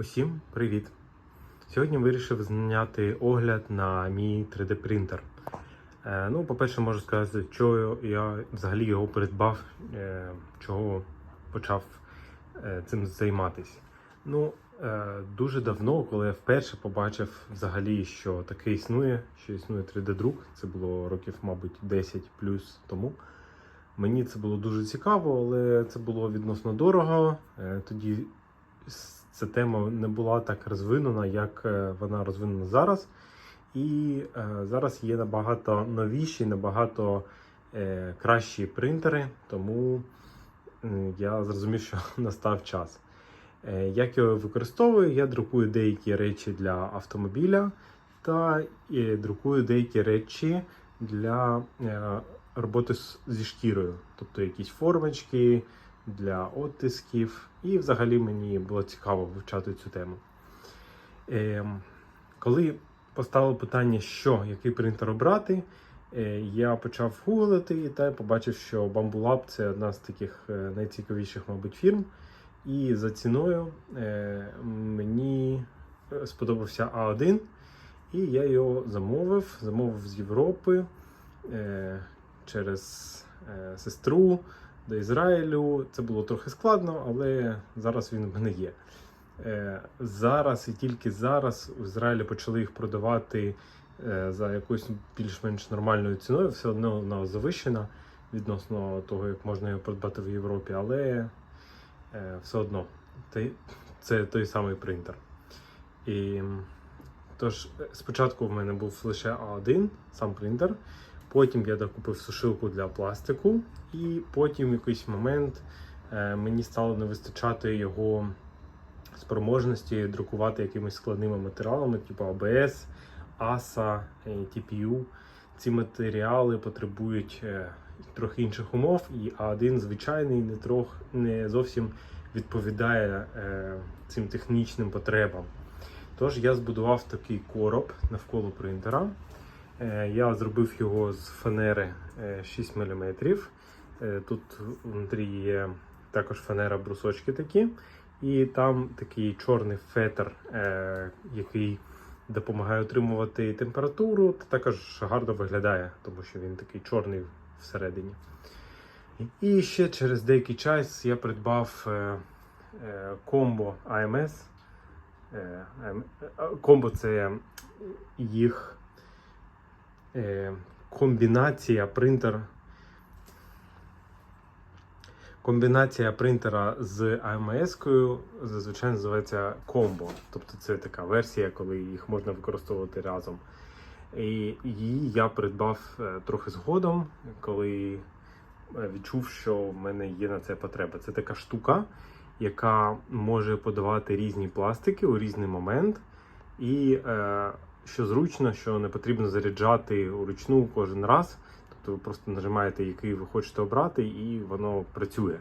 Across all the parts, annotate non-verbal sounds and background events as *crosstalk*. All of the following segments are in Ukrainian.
Усім привіт! Сьогодні вирішив зняти огляд на мій 3D принтер. Е, ну, по-перше, можу сказати, що я взагалі його придбав, е, чого почав е, цим займатися. Ну, е, дуже давно, коли я вперше побачив взагалі, що таке існує, що існує 3D-друк, це було років, мабуть, 10 плюс тому. Мені це було дуже цікаво, але це було відносно дорого. Е, Тоді ця тема не була так розвинена, як е, вона розвинена зараз. І е, зараз є набагато новіші, набагато е, кращі принтери, тому я зрозумів, що *laughs* настав час. Е, як його використовую, я друкую деякі речі для автомобіля та е, друкую деякі речі для е, роботи з- зі шкірою, тобто якісь формочки для оттисків. І взагалі мені було цікаво вивчати цю тему. Ем, коли поставили питання, що який принтер обрати, е, я почав гуглити та побачив, що Bamboo Lab це одна з таких е, найцікавіших, мабуть, фірм. І за ціною е, мені е, сподобався А1, і я його замовив. Замовив з Європи е, через е, сестру до Ізраїлю. Це було трохи складно, але зараз він в мене є. Е, Зараз і тільки зараз в Ізраїлі почали їх продавати е, за якоюсь більш-менш нормальною ціною. Все одно вона завищена відносно того, як можна його придбати в Європі, але е, все одно це той самий принтер. І тож, спочатку в мене був лише А1, сам принтер. Потім я докупив сушилку для пластику, і потім в якийсь момент е, мені стало не вистачати його спроможності друкувати якимись складними матеріалами, типу ABS, ASA, TPU. Ці матеріали потребують е, трохи інших умов, і А1 звичайний не, трох, не зовсім відповідає е, цим технічним потребам. Тож я збудував такий короб навколо принтера. Е, Я зробив його з фанери е, 6 мм. Е, Тут внутрі є також фанера брусочки такі. І там такий чорний фетр, е, який допомагає утримувати температуру, та також гарно виглядає, тому що він такий чорний всередині. І ще через деякий час я придбав е, е, комбо AMS. Е, АМ- е, Комбо це їх е, комбінація принтер. Комбінація принтера з AMS-кою зазвичай називається комбо. Тобто це така версія, коли їх можна використовувати разом. І її я придбав е, трохи згодом, коли е, відчув, що в мене є на це потреба. Це така штука, яка може подавати різні пластики у різний момент. І е, що зручно, що не потрібно заряджати уручну кожен раз. Тобто ви просто нажимаєте, який ви хочете обрати, і воно працює.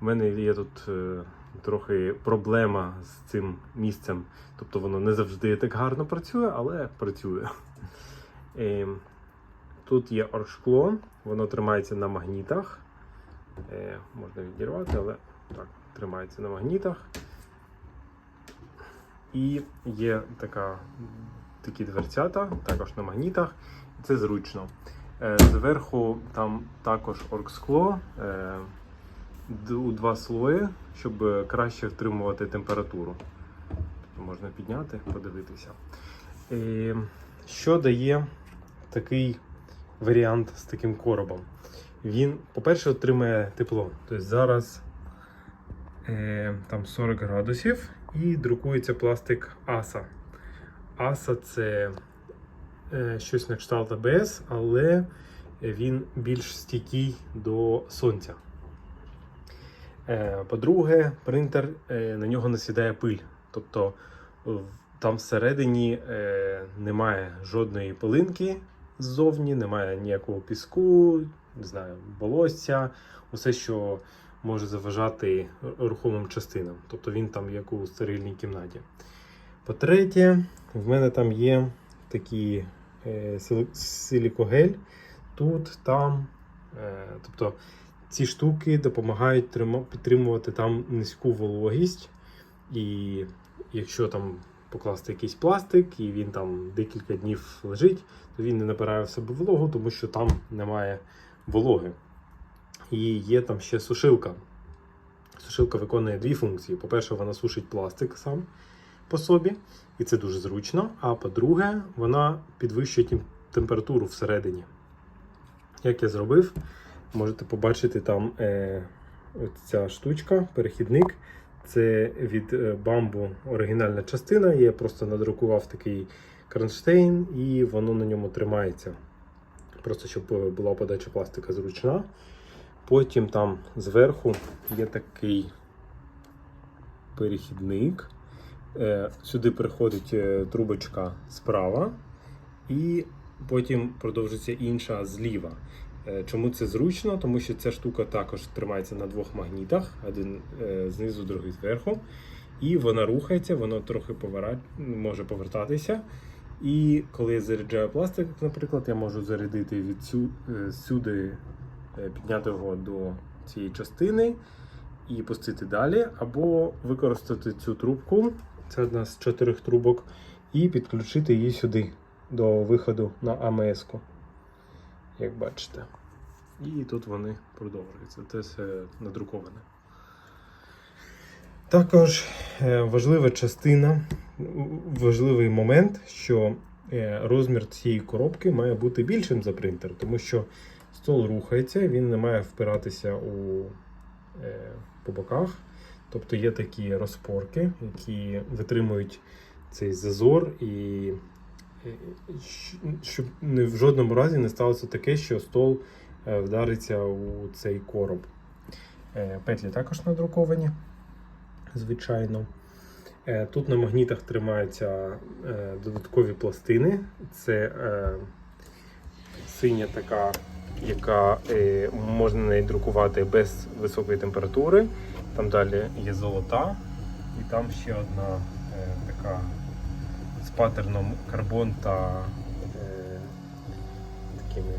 У мене є тут е, трохи проблема з цим місцем. Тобто воно не завжди так гарно працює, але працює. Е, тут є оргшкло, воно тримається на магнітах. Е, можна відірвати, але так, тримається на магнітах. І є така, такі дверцята, також на магнітах. Це зручно. Е, Зверху там також оргскло е, у два слої, щоб краще втримувати температуру. Тобто Можна підняти, подивитися. Що дає такий варіант з таким коробом? Він, по-перше, отримує тепло. Тобто зараз е, там 40 градусів і друкується пластик ASA. ASA це е, щось на кшталт ABS, але він більш стійкий до сонця. Е, По-друге, принтер е, на нього насідає пиль. Тобто там всередині немає жодної пилинки ззовні, немає ніякого піску, не знаю, волосся, усе, що може заважати рухомим частинам. Тобто він там як у стерильній кімнаті. По-третє, в мене там є такий е, силікогель тут, там. Е, тобто ці штуки допомагають підтримувати там низьку вологість І якщо там покласти якийсь пластик і він там декілька днів лежить, то він не набирає в себе вологу, тому що там немає вологи. І є там ще сушилка. Сушилка виконує дві функції. По-перше, вона сушить пластик сам по собі, і це дуже зручно. А по-друге, вона підвищує температуру всередині. Як я зробив, можете побачити там е, ця штучка, перехідник. Це від е, бамбу оригінальна частина. Я просто надрукував такий кронштейн, і воно на ньому тримається. Просто щоб е, була подача пластика зручна. Потім там зверху є такий перехідник. Е, Сюди приходить е, трубочка справа, і потім продовжується інша зліва. Е, Чому це зручно? Тому що ця штука також тримається на двох магнітах, один знизу, другий зверху. І вона рухається, воно трохи повера... може повертатися. І коли я заряджаю пластик, наприклад, я можу зарядити від сюди, підняти його до цієї частини і пустити далі, або використати цю трубку, це одна з чотирьох трубок, і підключити її сюди до виходу на АМС-ку, як бачите. І тут вони продовжуються. Це все надруковане. Також е, важлива частина, важливий момент, що е, розмір цієї коробки має бути більшим за принтер, тому що стол рухається, він не має впиратися у, е, по боках. Тобто є такі розпорки, які витримують цей зазор, і е, щоб в жодному разі не сталося таке, що стол е, вдариться у цей короб. Е, Петлі також надруковані, звичайно. Тут на магнітах тримаються додаткові пластини. Це синя така, яка можна на неї друкувати без високої температури. Там далі є золота, і там ще одна е, така з паттерном карбон та е, такими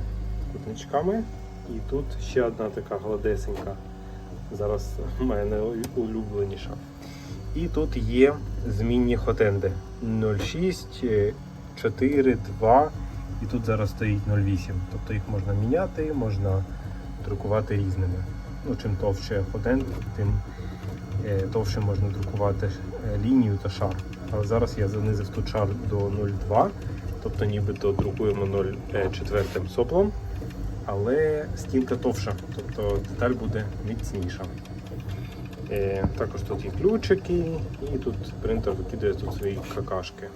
кутничками. І тут ще одна така гладесенька. Зараз моя найулюбленіша. І тут є змінні хотенди 0,6, е, 4, 2 і тут зараз стоїть 0,8. Тобто їх можна міняти, можна друкувати різними. Ну, чим товще хотенд, тим е, товще можна друкувати е, лінію та шар. Але зараз я занизив тут шар до 0,2, тобто нібито друкуємо 0,4 соплом, але стінка товша, тобто деталь буде міцніша. Е, також тут є ключики, і тут принтер викидає тут свої какашки.